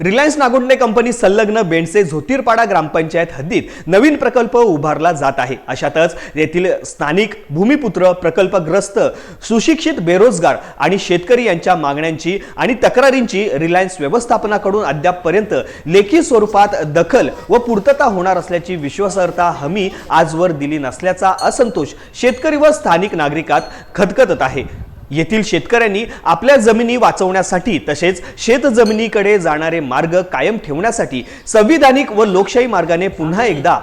Reliance Nagonde company संलग्न बेंडसे झोतीरपाडा ग्रामपंचायत हद्दीत नवीन प्रकल्प उभारला जात आहे. अशातच येथील स्थानिक भूमिपुत्र प्रकल्पग्रस्त सुशिक्षित बेरोजगार आणि शेतकरी यांच्या मागण्यांची आणि तक्रारींची रिलायन्स व्यवस्थापनाकडून अद्यापपर्यंत लेखी स्वरूपात दखल व पूर्तता होणार असल्याची विश्वासार्हता हमी आजवर दिली नसल्याचा असंतोष शेतकरी व स्थानिक नागरिकात खदखदत आहे. येथील शेतकऱ्यांनी आपल्या जमिनी वाचवण्यासाठी तसेच शेतजमिनीकडे जाणारे मार्ग कायम ठेवण्यासाठी संविधानिक व लोकशाही मार्गाने पुन्हा एकदा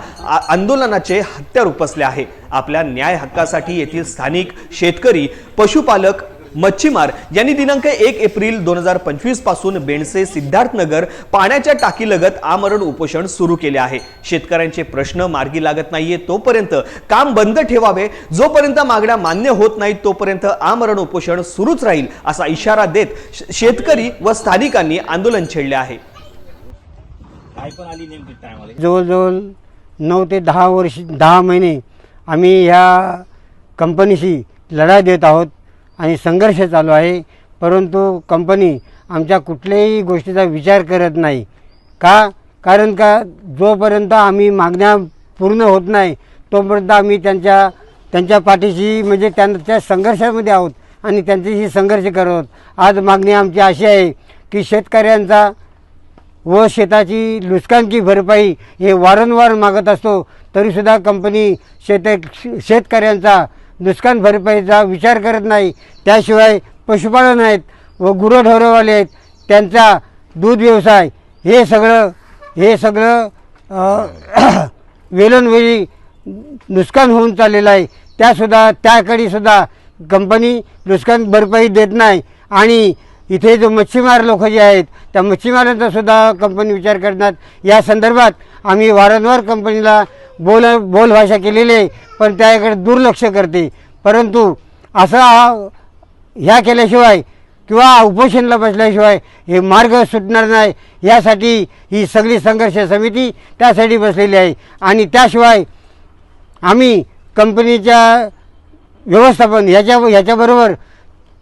आंदोलनाचे हत्यार उपसले आहे. आपल्या न्याय हक्कासाठी येथील स्थानिक शेतकरी पशुपालक मच्छीमार यांनी दिनांक एक एप्रिल दोन हजार पंचवीसपासून बेणसे सिद्धार्थनगर पाण्याच्या टाकीलगत आमरण उपोषण सुरू केले आहे. शेतकऱ्यांचे प्रश्न मार्गी लागत नाहीये तोपर्यंत काम बंद ठेवावे. जोपर्यंत मागण्या मान्य होत नाहीत तोपर्यंत आमरण उपोषण सुरूच राहील असा इशारा देत श- शेतकरी व स्थानिकांनी आंदोलन छेडले आहे. जवळजवळ नऊ ते दहा वर्ष दहा महिने आम्ही ह्या कंपनीशी लढा देत आहोत. आणि संघर्ष चालू आहे. परंतु कंपनी आमच्या कुठल्याही गोष्टीचा विचार करत नाही. का? कारण का? जोपर्यंत आम्ही मागण्या पूर्ण होत नाही तोपर्यंत आम्ही त्यांच्या त्यांच्या पाठीशी म्हणजे त्यांच्या संघर्षामध्ये आहोत आणि त्यांच्याशी संघर्ष करत आहोत. आज मागणी आमची अशी आहे की शेतकऱ्यांचा व शेताची लुचकांची भरपाई हे वारंवार मागत असतो तरीसुद्धा कंपनी शेत शेतकऱ्यांचा नुकसान भरपाईचा विचार करत नाही. त्याशिवाय पशुपालन आहेत व गुरंढोरंवाले आहेत. त्यांचा दूध व्यवसाय हे सगळं हे सगळं वेलोनवेळी वेळोनवेळी नुकसान होऊन चाललेलं आहे. त्यासुद्धा त्याकडे सुद्धा कंपनी नुकसान भरपाई देत नाही. आणि इथे जो मच्छीमार लोक जे आहेत त्या मच्छीमारांचासुद्धा कंपनी विचार करतात या संदर्भात आम्ही वारंवार कंपनीला बोल बोलभाषा केलेली आहे पण त्याकडे दुर्लक्ष करते. परंतु असा ह्या केल्याशिवाय किंवा उपोषणला बसल्याशिवाय हे मार्ग सुटणार नाही. यासाठी ही सगळी संघर्ष समिती त्यासाठी बसलेली आहे. आणि त्याशिवाय आम्ही कंपनीच्या व्यवस्थापन ह्याच्या ह्याच्याबरोबर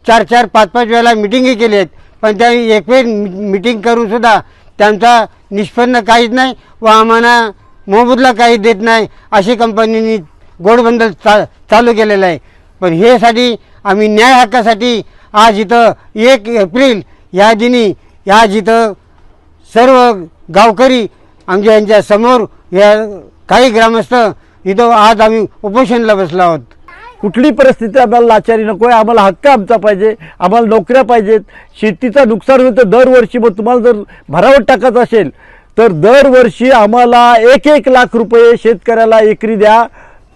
चार चार पाच पाच वेळेला मिटिंगही केली आहेत. पण त्या एक वेळ मिटिंग करूनसुद्धा त्यांचा निष्पन्न काहीच नाही व आम्हाला मोबदला काही देत नाही अशी कंपनीनी गोडबंदल चा चालू केलेलं आहे. पण हेसाठी आम्ही न्याय हक्कासाठी आज इथं एक एप्रिल या दिनी आज इथं सर्व गावकरी आमच्या यांच्या समोर या काही ग्रामस्थ इथं आज आम्ही उपोषणला बसलो आहोत. कुठली परिस्थिती आम्हाला लाचारी नको आहे आम्हाला हक्क आमचा पाहिजे आम्हाला नोकऱ्या पाहिजेत. शेतीचं नुकसान होतं दरवर्षी मग तुम्हाला जर भरावट टाकायचं असेल तर दरवर्षी आम्हाला एक एक लाख रुपये शेतकऱ्याला एकरी द्या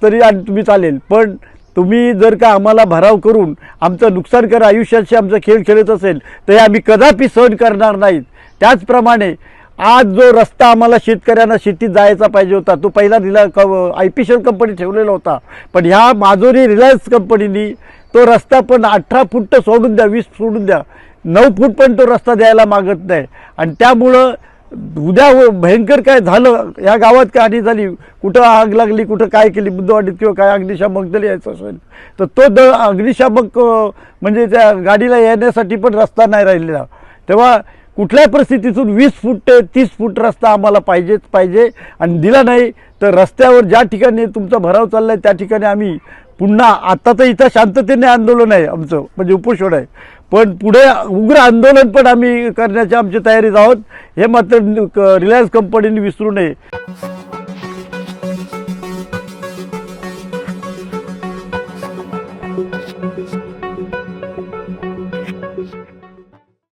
तरी आणि तुम्ही चालेल. पण तुम्ही जर का आम्हाला भराव करून आमचं नुकसान करा आयुष्याशी आमचा खेळ खेळत असेल तर हे आम्ही कदापि सहन करणार नाहीत. त्याचप्रमाणे आज जो रस्ता आम्हाला शेतकऱ्यांना शेतीत जायचा पाहिजे होता तो पहिला दिला क आय पी सी कंपनी ठेवलेला होता. पण ह्या माजोरी रिलायन्स कंपनीनी तो रस्ता पण अठरा फूट तर सोडून द्या वीस सोडून द्या. नऊ फूट पण तो रस्ता द्यायला मागत नाही. आणि त्यामुळं उद्या व- भयंकर काय झालं या गावात काय हानी झाली कुठं आग लागली कुठं काय केली बुद्धवाडीत किंवा काय अग्निशामक दल यायचं असेल तर तो द अग्निशामक म्हणजे त्या गाडीला येण्यासाठी पण रस्ता नाही राहिलेला. तेव्हा कुठल्याही परिस्थितीतून वीस फूट ते तीस फूट रस्ता आम्हाला पाहिजेच पाहिजे आणि दिला नाही तर रस्त्यावर ज्या ठिकाणी तुमचा भराव चालला आहे त्या ठिकाणी आम्ही पुन्हा आता तर इथं शांततेने आंदोलन आहे आमचं म्हणजे उपोषण आहे. पण पुढे उग्र आंदोलन पण आम्ही करण्याच्या आमची तयारीत आहोत. हे मात्र रिलायन्स कंपनीने विसरू नये.